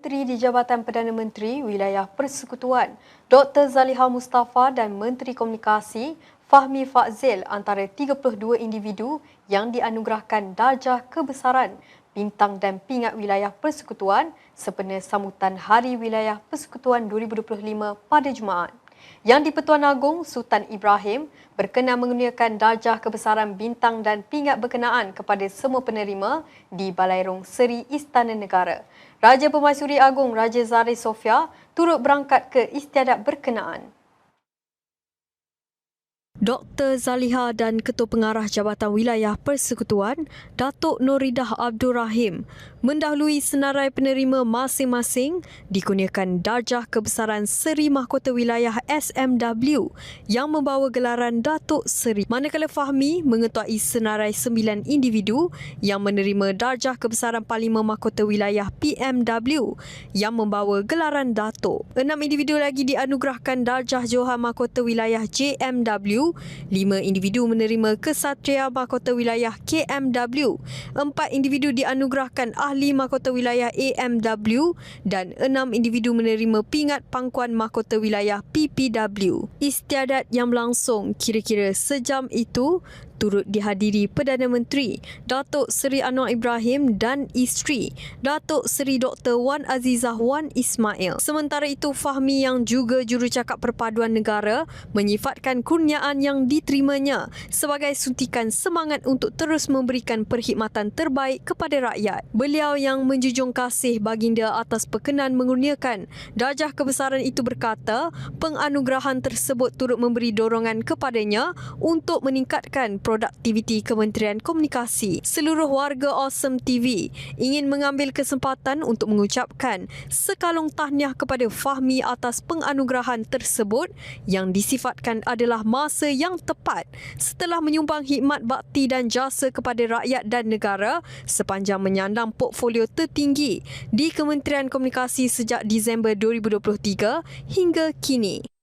Menteri di Jabatan Perdana Menteri Wilayah Persekutuan Dr. Zaliha Mustafa dan Menteri Komunikasi Fahmi Fazil antara 32 individu yang dianugerahkan darjah kebesaran bintang dan pingat wilayah persekutuan sempena sambutan Hari Wilayah Persekutuan 2025 pada Jumaat. Yang di-Pertuan Agong Sultan Ibrahim berkenan menggunakan darjah kebesaran bintang dan pingat berkenaan kepada semua penerima di Balairung Seri Istana Negara. Raja Pemaisuri Agong Raja Zari Sofia turut berangkat ke istiadat berkenaan. Dr. Zaliha dan Ketua Pengarah Jabatan Wilayah Persekutuan, Datuk Nuridah Abdul Rahim, mendahului senarai penerima masing-masing dikurniakan darjah kebesaran Seri Mahkota Wilayah SMW yang membawa gelaran Datuk Seri. Manakala Fahmi mengetuai senarai sembilan individu yang menerima darjah kebesaran Parlimen Mahkota Wilayah PMW yang membawa gelaran Datuk. Enam individu lagi dianugerahkan darjah Johan Mahkota Wilayah JMW lima individu menerima Kesatria Mahkota Wilayah KMW, empat individu dianugerahkan Ahli Mahkota Wilayah AMW dan enam individu menerima Pingat Pangkuan Mahkota Wilayah PPW. Istiadat yang berlangsung kira-kira sejam itu turut dihadiri Perdana Menteri Datuk Seri Anwar Ibrahim dan isteri Datuk Seri Dr. Wan Azizah Wan Ismail. Sementara itu Fahmi yang juga jurucakap perpaduan negara menyifatkan kurniaan yang diterimanya sebagai suntikan semangat untuk terus memberikan perkhidmatan terbaik kepada rakyat. Beliau yang menjunjung kasih baginda atas perkenan mengurniakan darjah kebesaran itu berkata penganugerahan tersebut turut memberi dorongan kepadanya untuk meningkatkan produktiviti Kementerian Komunikasi. Seluruh warga Awesome TV ingin mengambil kesempatan untuk mengucapkan sekalung tahniah kepada Fahmi atas penganugerahan tersebut yang disifatkan adalah masa yang tepat setelah menyumbang hikmat bakti dan jasa kepada rakyat dan negara sepanjang menyandang portfolio tertinggi di Kementerian Komunikasi sejak Disember 2023 hingga kini.